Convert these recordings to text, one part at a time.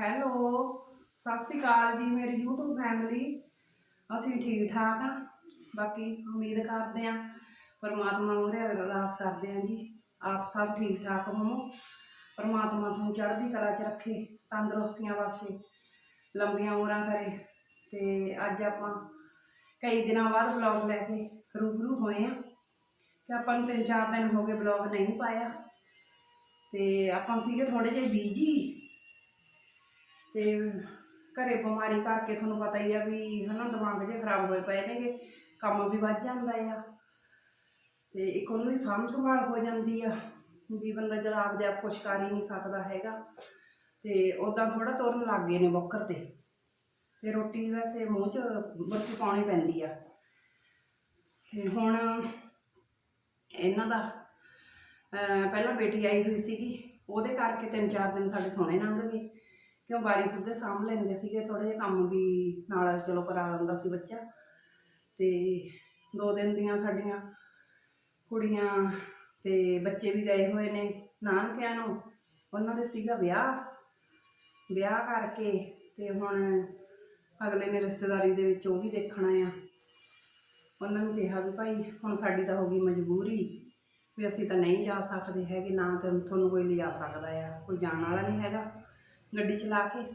Hello, ਸਤਿ ਸ਼੍ਰੀ ਅਕਾਲ ਜੀ ਮੇਰੀ YouTube ਫੈਮਿਲੀ ਅਸੀਂ ਠੀਕ ਠਾਕ ਆ। ਬਾਕੀ ਉਮੀਦ ਕਰਦੇ ਆ, ਪਰਮਾਤਮਾ ਮੂਹਰੇ ਅਰਦਾਸ ਕਰਦੇ ਆ ਜੀ। ਆਪ ਸਭ ਠੀਕ ਠਾਕ ਹੋਵੋ। ਪਰਮਾਤਮਾ ਤੁਹਾਨੂੰ ਚੜ੍ਹਦੀ ਕਲਾ 'ਚ ਰੱਖੇ, ਤੰਦਰੁਸਤੀਆਂ ਬਖਸ਼ੇ, ਲੰਬੀਆਂ ਉਮਰਾਂ ਕਰੇ। ਤੇ ਅੱਜ ਆਪਾਂ ਕਈ ਦਿਨਾਂ ਬਾਅਦ ਵਲੌਗ ਲੈ ਕੇ ਰੂਬਰੂ ਹੋਏ ਆ। ਤੇ ਆਪਾਂ ਨੂੰ ਤਿੰਨ ਚਾਰ ਦਿਨ ਹੋ ਗਏ ਵਲੌਗ ਨਹੀਂ ਪਾਇਆ। ਤੇ ਆਪਾਂ ਸੀਗੇ ਥੋੜੇ ਜਿਹੇ ਬੀਜੀ ਤੇ ਘਰੇ ਬਿਮਾਰੀ ਕਰਕੇ ਤੁਹਾਨੂੰ ਪਤਾ ਹੀ ਆ ਵੀ ਹਨਾ, ਦਿਮਾਗ ਜੇ ਖਰਾਬ ਹੋਏ ਪਏ ਨੇਗੇ, ਕੰਮ ਵੀ ਵੱਧ ਜਾਂਦਾ ਆ। ਤੇ ਇੱਕ ਉਹਨੂੰ ਵੀ ਸਾਂਭ ਸੰਭਾਲ ਹੋ ਜਾਂਦੀ ਆ, ਵੀ ਬੰਦਾ ਜਦ ਆਪਦੇ ਆਪ ਕੁਛ ਕਰ ਹੀ ਨਹੀਂ ਸਕਦਾ ਹੈਗਾ। ਤੇ ਉਦਾਂ ਥੋੜਾ ਤੁਰਨ ਲੱਗ ਗਏ ਨੇ ਬੱਕਰ ਤੇ। ਤੇ ਰੋਟੀ ਵੈਸੇ ਮੂੰਹ 'ਚ ਬੱਤੀ ਪਾਉਣੀ ਪੈਂਦੀ ਆ। ਤੇ ਹੁਣ ਇਹਨਾਂ ਦਾ ਪਹਿਲਾਂ ਬੇਟੀ ਆਈ ਹੋਈ ਸੀਗੀ, ਉਹਦੇ ਕਰਕੇ ਤਿੰਨ ਚਾਰ ਦਿਨ ਸਾਡੇ ਸੋਹਣੇ ਲੰਘ ਗਏ। ਕਿਉਂ ਬਾਰੀ ਸੁੱਧੇ ਸਾਂਭ ਲੈਂਦੇ ਸੀਗੇ ਥੋੜੇ ਜਿਹਾ ਕੰਮ ਵੀ ਨਾਲ ਚਲੋ ਕਰਾ ਲੈਂਦਾ ਸੀ ਬੱਚਾ। ਤੇ ਦੋ ਦਿਨ ਦੀਆਂ ਸਾਡੀਆਂ ਕੁੜੀਆਂ ਤੇ ਬੱਚੇ ਵੀ ਗਏ ਹੋਏ ਨੇ ਨਾਨਕਿਆਂ ਨੂੰ। ਉਹਨਾਂ ਦੇ ਸੀਗਾ ਵਿਆਹ ਵਿਆਹ ਕਰਕੇ ਤੇ ਹੁਣ ਅਗਲੇ ਨੇ ਰਿਸ਼ਤੇਦਾਰੀ ਦੇ ਵਿੱਚ ਉਹ ਵੀ ਦੇਖਣਾ ਆ। ਉਹਨਾਂ ਨੂੰ ਕਿਹਾ ਵੀ ਭਾਈ, ਹੁਣ ਸਾਡੀ ਤਾਂ ਹੋ ਗਈ ਮਜਬੂਰੀ ਵੀ ਅਸੀਂ ਤਾਂ ਨਹੀਂ ਜਾ ਸਕਦੇ ਹੈਗੇ, ਨਾ ਤਾਂ ਤੁਹਾਨੂੰ ਕੋਈ ਲਿਜਾ ਸਕਦਾ ਆ, ਕੋਈ ਜਾਣ ਵਾਲਾ ਨਹੀਂ ਹੈਗਾ। ਗੱਡੀ ਚਲਾ ਕੇ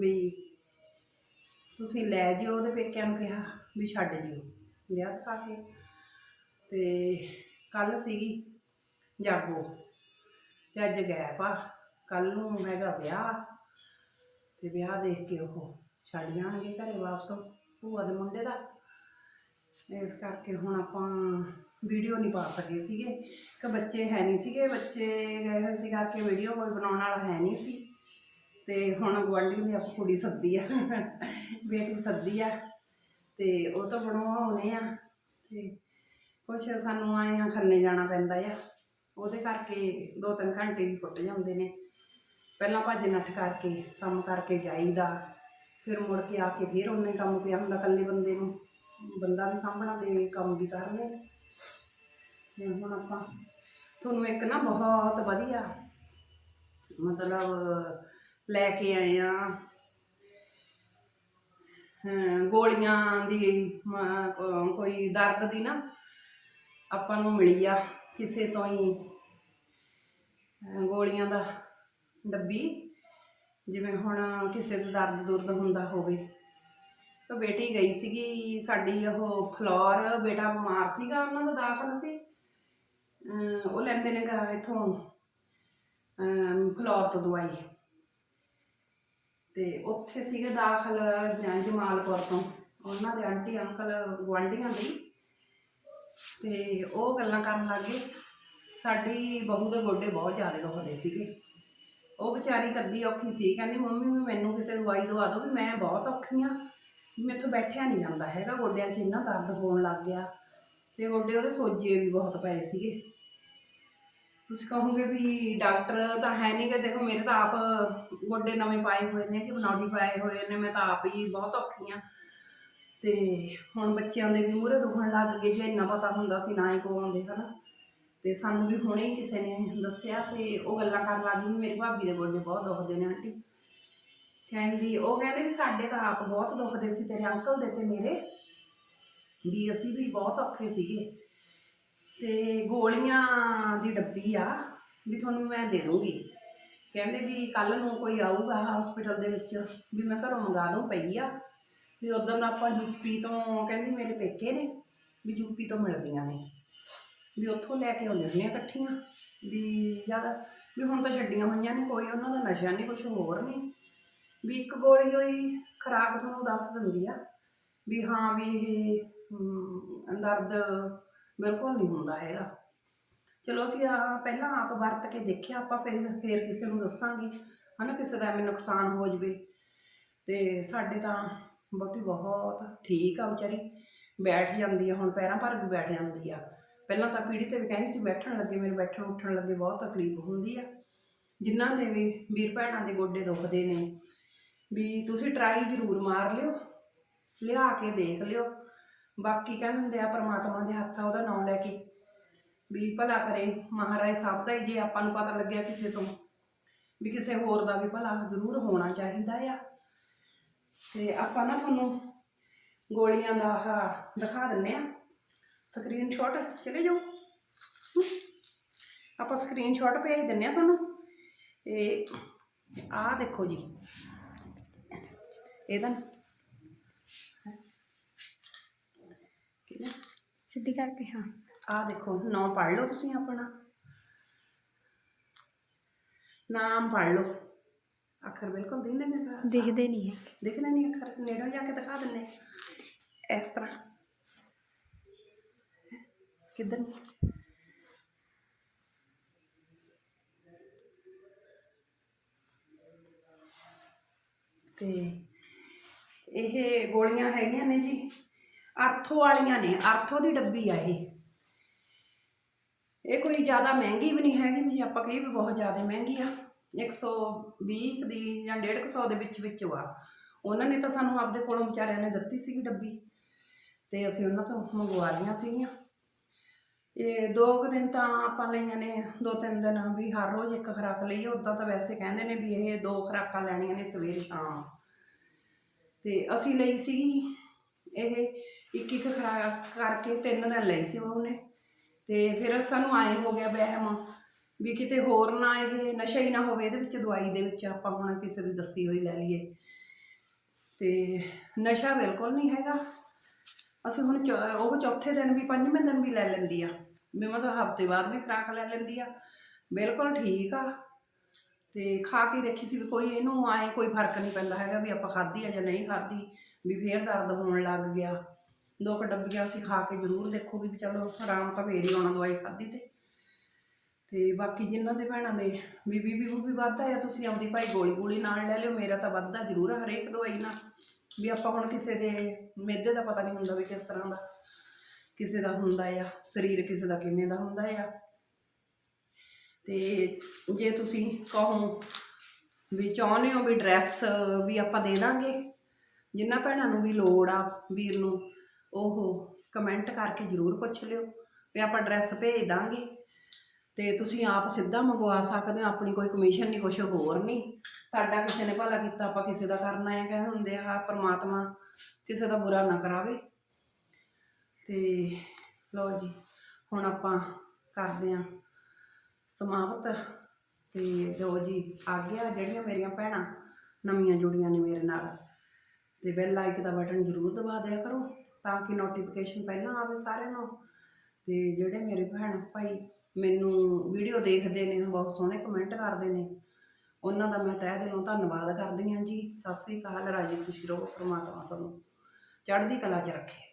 ਵੀ ਤੁਸੀਂ ਲੈ ਜਿਓ ਉਹਦੇ ਪੇਕਿਆਂ ਨੂੰ ਕਿਹਾ ਵੀ ਛੱਡ ਜਿਓ। ਵਿਆਹ ਪਾ ਕੇ। ਤੇ ਕੱਲ ਸੀਗੀ ਜਾਗੋ। ਤੇ ਅੱਜ ਗੈਪ ਆ। ਕੱਲ ਨੂੰ ਹੈਗਾ ਵਿਆਹ। ਤੇ ਵਿਆਹ ਦੇਖ ਕੇ ਉਹ ਛੱਡ ਜਾਣਗੇ ਘਰੇ ਵਾਪਸ ਭੂਆ ਦੇ ਮੁੰਡੇ ਦਾ। ਇਸ ਕਰਕੇ ਹੁਣ ਆਪਾਂ ਵੀਡੀਓ ਨਹੀਂ ਪਾ ਸਕੇ ਸੀਗੇ। ਕਿ ਬੱਚੇ ਹੈ ਨਹੀਂ ਸੀਗੇ। ਬੱਚੇ ਗਏ ਹੋਏ ਸੀ ਕਰਕੇ ਵੀਡੀਓ ਕੋਈ ਬਣਾਉਣ ਵਾਲਾ ਹੈ ਨਹੀਂ ਸੀ। ਤੇ ਹੁਣ ਗੁਆਂਢੀ ਨੇ ਆਪ ਕੁੜੀ ਸੱਦੀ ਆ, ਬੇਟੀ ਸੱਦੀ ਆ, ਤੇ ਉਹ ਤਾਂ ਬਣਵਾਉਣੇ ਆ, ਤੇ ਕੁਛ ਸਾਨੂੰ ਆਏ ਆ ਖੰਨੇ ਜਾਣਾ ਪੈਂਦਾ ਆ। ਉਹਦੇ ਕਰਕੇ ਦੋ ਤਿੰਨ ਘੰਟੇ ਵੀ ਫੁੱਟ ਜਾਂਦੇ ਨੇ। ਪਹਿਲਾਂ ਭੱਜ ਨੱਠ ਕਰਕੇ ਕੰਮ ਕਰਕੇ ਜਾਈਦਾ, ਫਿਰ ਮੁੜ ਕੇ ਆ ਕੇ ਫਿਰ ਉਹਨੇ ਕੰਮ ਪਿਆ ਹੁੰਦਾ ਇਕੱਲੇ ਬੰਦੇ ਨੂੰ। ਬੰਦਾ ਵੀ ਸਾਂਭਣਾ ਤੇ ਕੰਮ ਵੀ ਕਰਨੇ ਤੇ ਹੁਣ ਆਪਾਂ, ਤੁਹਾਨੂੰ ਇੱਕ ਨਾ ਬਹੁਤ ਵਧੀਆ ਮਤਲਬ ਲੈ ਕੇ ਆਏ ਆ। ਹਾਂ, ਗੋਲੀਆਂ ਦੀ ਕੋਈ ਦਰਦ ਦੀ ਨਾ ਆਪਾਂ ਨੂੰ ਮਿਲੀ ਆ ਕਿਸੇ ਤੋਂ ਹੀ। ਗੋਲੀਆਂ ਦਾ ਡੱਬੀ ਜਿਵੇਂ ਹੁਣ ਕਿਸੇ ਦਾ ਦਰਦ ਦੁਰਦ ਹੁੰਦਾ ਹੋਵੇ। ਤਾਂ ਬੇਟੀ ਗਈ ਸੀਗੀ ਸਾਡੀ ਉਹ ਫਲੋਰ ਬੇਟਾ ਬਿਮਾਰ ਸੀਗਾ ਉਹਨਾਂ ਦਾ ਦਾਖਲ ਸੀ। ਅਮ ਉਹ ਲੈਂਦੇ ਨੇ ਗਾ ਇੱਥੋਂ ਅਮ ਫਲੋਰ ਤੋਂ ਦਵਾਈ। ਤੇ ਉੱਥੇ ਸੀਗੇ ਦਾਖਲ ਜਮਾਲਪੁਰ ਤੋਂ। ਉਹਨਾਂ ਦੇ ਆਂਟੀ, ਅੰਕਲ ਗੁਆਂਢੀਆਂ ਦੀ। ਤੇ ਉਹ ਗੱਲਾਂ ਕਰਨ ਲੱਗੇ ਸਾਡੀ ਬਹੂ ਦੇ ਗੋਡੇ ਬਹੁਤ ਜ਼ਿਆਦਾ ਦੁਖਦੇ ਸੀਗੇ। ਉਹ ਵਿਚਾਰੀ ਕੱਦੀ ਔਖੀ ਸੀ। ਕਹਿੰਦੀ, ਮੰਮੀ, ਵੀ ਮੈਨੂੰ ਕਿਤੇ ਦਵਾਈ ਦਵਾ ਦਿਓ ਵੀ ਮੈਂ ਬਹੁਤ ਔਖੀ ਆ। ਵੀ ਮੈਥੋਂ ਬੈਠਿਆ ਨਹੀਂ ਜਾਂਦਾ ਹੈਗਾ। ਗੋਡਿਆਂ 'ਚ ਇੰਨਾ ਦਰਦ ਹੋਣ ਲੱਗ ਗਿਆ। ਤੇ ਗੋਡੇ ਉਹਦੇ ਸੋਜੇ ਵੀ ਬਹੁਤ ਪਏ ਸੀਗੇ। ਤੁਸੀਂ ਕਹੋਗੇ ਵੀ ਡਾਕਟਰ ਤਾਂ ਹੈ ਨਹੀਂ ਕਿ ਦੇਖੋ ਮੇਰੇ ਤਾਂ ਆਪ ਗੋਡੇ ਨਵੇਂ ਪਾਏ ਹੋਏ ਨੇ, ਕਿ ਬਣਾਉਟੀ ਪਾਏ ਹੋਏ ਨੇ, ਮੈਂ ਤਾਂ ਆਪ ਹੀ ਬਹੁਤ ਔਖੀ ਆ। ਤੇ ਹੁਣ ਬੱਚਿਆਂ ਦੇ ਵੀ ਮੂਹਰੇ ਦੁਖਣ ਲੱਗ ਗਏ ਜੇ, ਇੰਨਾ ਪਤਾ ਹੁੰਦਾ ਸੀ ਨਾ ਹੀ ਕੋ ਆਉਂਦੇ ਹਨਾ ਤੇ ਸਾਨੂੰ ਵੀ ਹੁਣੇ ਕਿਸੇ ਨੇ ਦੱਸਿਆ ਤੇ ਉਹ ਗੱਲਾਂ ਕਰਨ ਲੱਗ ਗਈ, ਮੇਰੀ ਭਾਬੀ ਦੇ ਗੋਡੇ ਬਹੁਤ ਦੁਖਦੇ ਨੇ ਆਂਟੀ। ਕਹਿੰਦੀ, ਉਹ ਕਹਿੰਦੇ ਵੀ ਸਾਡੇ ਤਾਂ ਆਪ ਬਹੁਤ ਦੁਖਦੇ ਸੀ, ਤੇਰੇ ਅੰਕਲ ਦੇ ਤੇ ਮੇਰੇ। ਵੀ ਅਸੀਂ ਵੀ ਬਹੁਤ ਔਖੇ ਸੀਗੇ। ਤੇ ਗੋਲੀਆਂ ਦੀ ਡੱਬੀ ਆ, ਵੀ ਤੁਹਾਨੂੰ ਮੈਂ ਦੇ ਦੂੰਗੀ। ਕਹਿੰਦੇ ਵੀ ਕੱਲ ਨੂੰ ਕੋਈ ਆਊਗਾ ਹਸਪੀਟਲ ਦੇ ਵਿੱਚ, ਵੀ ਮੈਂ ਘਰੋਂ ਮੰਗਾ ਦੂੰ ਪਈ ਆ। ਵੀ ਉਦੋਂ ਦਾ ਆਪਾਂ ਯੂਪੀ ਤੋਂ ਕਹਿੰਦੀ ਮੇਰੇ ਪੇਕੇ ਨੇ, ਵੀ ਯੂਪੀ ਤੋਂ ਮਿਲਦੀਆਂ ਨੇ। ਵੀ ਉੱਥੋਂ ਲੈ ਕੇ ਆਉਂਦੇ ਹੁੰਦੀਆਂ ਇਕੱਠੀਆਂ, ਵੀ ਯਾਰ, ਵੀ ਹੁਣ ਤਾਂ ਛੱਡੀਆਂ ਹੋਈਆਂ ਨੇ, ਕੋਈ ਉਹਨਾਂ ਦਾ ਨਸ਼ਾ ਨਹੀਂ ਕੁਝ ਹੋਰ ਨਹੀਂ। ਵੀ ਇੱਕ ਗੋਲੀ ਹੋਈ ਖੁਰਾਕ ਤੁਹਾਨੂੰ ਦੱਸ ਦਿੰਦੀ ਆ, ਵੀ ਹਾਂ ਵੀ ਇਹ ਦਰਦ ਬਿਲਕੁਲ ਨਹੀਂ ਹੁੰਦਾ ਹੈਗਾ। ਚਲੋ ਅਸੀਂ ਆ ਪਹਿਲਾਂ ਆਪ ਵਰਤ ਕੇ ਦੇਖਿਆ, ਆਪਾਂ ਫਿਰ ਫਿਰ ਕਿਸੇ ਨੂੰ ਦੱਸਾਂਗੇ, ਹਨਾ, ਕਿਸੇ ਦਾ ਐਵੇਂ ਨੁਕਸਾਨ ਹੋ ਜਵੇ। ਤੇ ਸਾਡੇ ਤਾਂ ਬਹੁਤੀ ਬਹੁਤ ਠੀਕ ਆ ਵਿਚਾਰੀ, ਬੈਠ ਜਾਂਦੀ ਆ, ਹੁਣ ਪੈਰਾਂ ਭਰ ਵੀ ਬੈਠ ਜਾਂਦੀ ਆ। ਪਹਿਲਾਂ ਤਾਂ ਪੀੜੀ ਤੇ ਵੀ ਕਹਿੰਦੀ ਸੀ, ਬੈਠਣ ਲੱਗੇ, ਮੇਰੇ ਬੈਠਣ ਉੱਠਣ ਲੱਗੇ ਬਹੁਤ ਤਕਲੀਫ ਹੁੰਦੀ ਆ। ਜਿਨ੍ਹਾਂ ਦੇ ਵੀ ਵੀਰ ਭੈਣਾਂ ਦੇ ਗੋਡੇ ਦੁਖਦੇ ਨੇ, ਵੀ ਤੁਸੀਂ ਟਰਾਈ ਜ਼ਰੂਰ ਮਾਰ ਲਿਓ, ਲਿਆ ਕੇ ਦੇਖ ਲਿਓ। ਬਾਕੀ ਕਹਿੰਦੇ ਹੁੰਦੇ ਆ ਪ੍ਰਮਾਤਮਾ ਦੇ ਹੱਥ ਆ ਉਹਦਾ ਨਾਮ ਲੈ ਕੇ। ਵੀ ਭਲਾ ਕਰੇ, ਮਹਾਰਾਜ ਸਭ ਦਾ ਹੀ ਜੇ ਆਪਾਂ ਨੂੰ ਪਤਾ ਲੱਗਿਆ ਕਿਸੇ ਤੋਂ, ਵੀ ਕਿਸੇ ਹੋਰ ਦਾ ਵੀ ਭਲਾ ਜ਼ਰੂਰ ਹੋਣਾ ਚਾਹੀਦਾ ਆ। ਤੇ ਆਪਾਂ ਨਾ ਤੁਹਾਨੂੰ ਗੋਲੀਆਂ ਦਾ ਆਹ ਦਿਖਾ ਦਿੰਨੇ ਆ। ਸਕਰੀਨਸ਼ਾਟ ਚਲੇ ਜਾਓ। ਹਮ। ਆਪਾਂ ਸਕਰੀਨਸ਼ਾਟ ਭੇਜ ਦਿੰਨੇ ਆ ਤੁਹਾਨੂੰ। ਇਹ ਆਹ ਦੇਖੋ ਜੀ। ਇਹਦਾ ਕਿਹਦਾ ਸਿੱਧੀ ਕਰਕੇ ਹਾਂ। ਆਹ ਦੇਖੋ ਨਾਮ ਪੜ੍ਹ ਲਓ ਤੁਸੀਂ ਆਪਣਾ। ਨਾਮ ਪੜ੍ਹ ਲਓ। ਅੱਖਰ ਬਿਲਕੁਲ ਦਿਖਦੇ ਨੇ ਤਾਂ ਦਿਖਦੇ ਨਹੀਂ ਹੈ। ਦਿਖਦੇ ਨਹੀਂ ਅੱਖਰ। ਨੇੜੇ ਜਾ ਕੇ ਦਿਖਾ ਦਿੰਨੇ ਇਸ ਤਰ੍ਹਾਂ। ਕਿੱਧਰ ਨੂੰ? ਤੇ ਇਹ ਗੋਲੀਆਂ ਹੈਗੀਆਂ ਨੇ ਜੀ। ਅਰਥੋ ਵਾਲੀਆਂ ਨੇ, ਅਰਥੋ ਦੀ ਡੱਬੀ ਆ ਇਹ। ਇਹ ਕੋਈ ਜ਼ਿਆਦਾ ਮਹਿੰਗੀ ਵੀ ਨਹੀਂ ਹੈਗੀ ਵੀ ਆਪਾਂ ਕਹੀਏ ਵੀ ਬਹੁਤ ਜ਼ਿਆਦਾ ਮਹਿੰਗੀ ਆ। 120 ਦੀ ਜਾਂ 150 ਦੇ ਵਿੱਚ ਵਿੱਚ ਆ ਉਹਨਾਂ ਨੇ ਤਾਂ ਸਾਨੂੰ ਆਪਦੇ ਕੋਲੋਂ ਵਿਚਾਰਿਆਂ ਨੇ ਦਿੱਤੀ ਸੀਗੀ ਡੱਬੀ, ਤੇ ਅਸੀਂ ਉਹਨਾਂ ਤੋਂ ਮੰਗਵਾ ਲਈਆਂ ਸੀਗੀਆਂ। ਇਹ ਦੋ ਕੁ ਦਿਨ ਤਾਂ ਆਪਾਂ ਲਈਆਂ ਨੇ, ਦੋ ਤਿੰਨ ਦਿਨ ਵੀ ਹਰ ਰੋਜ਼ ਇੱਕ ਖੁਰਾਕ ਲਈ ਉਦਾਂ ਤਾਂ ਵੈਸੇ ਕਹਿੰਦੇ ਨੇ ਵੀ ਇਹ ਦੋ ਖੁਰਾਕਾਂ ਲੈਣੀਆਂ ਨੇ ਸਵੇਰ ਸ਼ਾਮ ਤੇ ਅਸੀਂ ਲਈ ਸੀਗੀ ਇਹ ਇੱਕ ਇੱਕ ਖੁਰਾਕ ਕਰਕੇ ਤਿੰਨ ਦਿਨ ਲਈ ਸੀ ਉਹਨੇ। ਤੇ ਫਿਰ ਸਾਨੂੰ ਆਏ ਹੋ ਗਿਆ ਵਹਿਮ ਵੀ ਕਿਤੇ ਹੋਰ ਨਾ ਇਹ ਨਸ਼ਾ ਹੀ ਨਾ ਹੋਵੇ ਇਹਦੇ ਵਿੱਚ, ਦਵਾਈ ਦੇ ਵਿੱਚ ਆਪਾਂ ਹੁਣ ਕਿਸੇ ਦੀ ਦੱਸੀ ਹੋਈ ਲੈ ਲਈਏ। ਤੇ ਨਸ਼ਾ ਬਿਲਕੁਲ ਨਹੀਂ ਹੈਗਾ। ਅਸੀਂ ਹੁਣ ਚੌ- ਉਹ ਚੌਥੇ ਦਿਨ ਵੀ, ਪੰਜਵੇਂ ਦਿਨ ਵੀ ਲੈ ਲੈਂਦੀ ਆ। ਵੀ ਮਤਲਬ ਹਫ਼ਤੇ ਬਾਅਦ ਵੀ ਖੁਰਾਕ ਲੈ ਲੈਂਦੀ ਆ। ਬਿਲਕੁਲ ਠੀਕ ਆ। ਤੇ ਖਾ ਕੇ ਦੇਖੀ ਸੀ ਵੀ ਕੋਈ ਇਹਨੂੰ ਆਏ ਕੋਈ ਫ਼ਰਕ ਨਹੀਂ ਪੈਂਦਾ ਹੈਗਾ ਵੀ ਆਪਾਂ ਖਾਧੀ ਆ ਜਾਂ ਨਹੀਂ ਖਾਧੀ, ਵੀ ਫੇਰ ਦਰਦ ਹੋਣ ਲੱਗ ਗਿਆ। ਦੋ ਕੁ ਡੱਬੀਆਂ ਅਸੀਂ ਖਾ ਕੇ ਜ਼ਰੂਰ ਦੇਖੋ ਵੀ ਚਲੋ ਆਰਾਮ ਤਾਂ ਫੇਰ ਹੀ ਆਉਣਾ ਦਵਾਈ ਖਾਧੀ ਤੇ। ਤੇ ਬਾਕੀ ਜਿਨ੍ਹਾਂ ਦੇ ਭੈਣਾਂ ਦੇ ਵੀ ਵੀ ਵੀ ਵੱਧਦਾ ਆ, ਤੁਸੀਂ ਆਪਦੀ ਭਾਈ ਗੋਲੀ ਗੋਲੀ ਨਾਲ ਲੈ ਲਿਓ, ਮੇਰਾ ਤਾਂ ਵੱਧਦਾ ਜ਼ਰੂਰ ਆ ਹਰੇਕ ਦਵਾਈ ਨਾਲ। ਵੀ ਆਪਾਂ ਹੁਣ ਕਿਸੇ ਦੇ ਮਿਹਦੇ ਦਾ ਪਤਾ ਨਹੀਂ ਹੁੰਦਾ ਵੀ ਕਿਸ ਤਰ੍ਹਾਂ ਦਾ, ਕਿਸੇ ਦਾ ਹੁੰਦਾ ਆ, ਸਰੀਰ ਕਿਸੇ ਦਾ ਕਿਵੇਂ ਦਾ ਹੁੰਦਾ ਆ। ਤੇ ਜੇ ਤੁਸੀਂ ਕਹੋ ਵੀ ਚਾਹੁੰਦੇ ਹੋ ਵੀ ਡਰੈਸ ਵੀ ਆਪਾਂ ਦੇ ਦਾਂਗੇ, ਜਿਨ੍ਹਾਂ ਭੈਣਾਂ ਨੂੰ ਵੀ ਲੋੜ ਆ, ਵੀਰ ਨੂੰ ਉਹ ਕਮੈਂਟ ਕਰਕੇ ਜ਼ਰੂਰ ਪੁੱਛ ਲਿਓ ਵੀ ਆਪਾਂ ਡਰੈਸ ਭੇਜ ਦਾਂਗੇ। ਤੇ ਤੁਸੀਂ ਆਪ ਸਿੱਧਾ ਮੰਗਵਾ ਸਕਦੇ ਹੋ, ਆਪਣੀ ਕੋਈ ਕਮਿਸ਼ਨ ਨਹੀਂ ਕੁਛ ਹੋਰ ਨਹੀਂ ਸਾਡਾ ਕਿਸੇ ਨੇ ਭਲਾ ਕੀਤਾ, ਆਪਾਂ ਕਿਸੇ ਦਾ ਕਰਨਾ ਹੈ, ਕਹਿੰਦੇ ਹੁੰਦੇ ਆ ਪਰਮਾਤਮਾ ਕਿਸੇ ਦਾ ਬੁਰਾ ਨਾ ਕਰਾਵੇ। ਤੇ ਲਓ ਜੀ, ਹੁਣ ਆਪਾਂ ਕਰਦੇ ਆਂ ਸਮਾਪਤ। ਤੇ ਜੋ ਜੀ ਆ ਗਿਆ ਜਿਹੜੀਆਂ ਮੇਰੀਆਂ ਭੈਣਾਂ ਨਵੀਆਂ ਜੁੜੀਆਂ ਨੇ ਮੇਰੇ ਨਾਲ। ਤੇ ਬੈਲ ਲਾਈਕ ਦਾ ਬਟਨ ਜ਼ਰੂਰ ਦਬਾ ਦਿਆ ਕਰੋ। ਤਾਂ ਕਿ ਨੋਟੀਫਿਕੇਸ਼ਨ ਪਹਿਲਾਂ ਆਵੇ ਸਾਰਿਆਂ ਨੂੰ। ਤੇ ਜਿਹੜੇ ਮੇਰੇ ਭੈਣ ਭਾਈ ਮੈਨੂੰ ਵੀਡੀਓ ਦੇਖਦੇ ਨੇ, ਬਹੁਤ ਸੋਹਣੇ ਕਮੈਂਟ ਕਰਦੇ ਨੇ, ਉਹਨਾਂ ਦਾ ਮੈਂ ਤਹਿ ਦਿਲੋਂ ਧੰਨਵਾਦ ਕਰਦੀ ਹਾਂ ਜੀ। ਸਤਿ ਸ੍ਰੀ ਅਕਾਲ, ਰਾਜੀ ਖੁਸ਼ੀ ਰਹੋ, ਪ੍ਰਮਾਤਮਾ ਤੁਹਾਨੂੰ ਚੜ੍ਹਦੀ ਕਲਾ 'ਚ ਰੱਖੇ।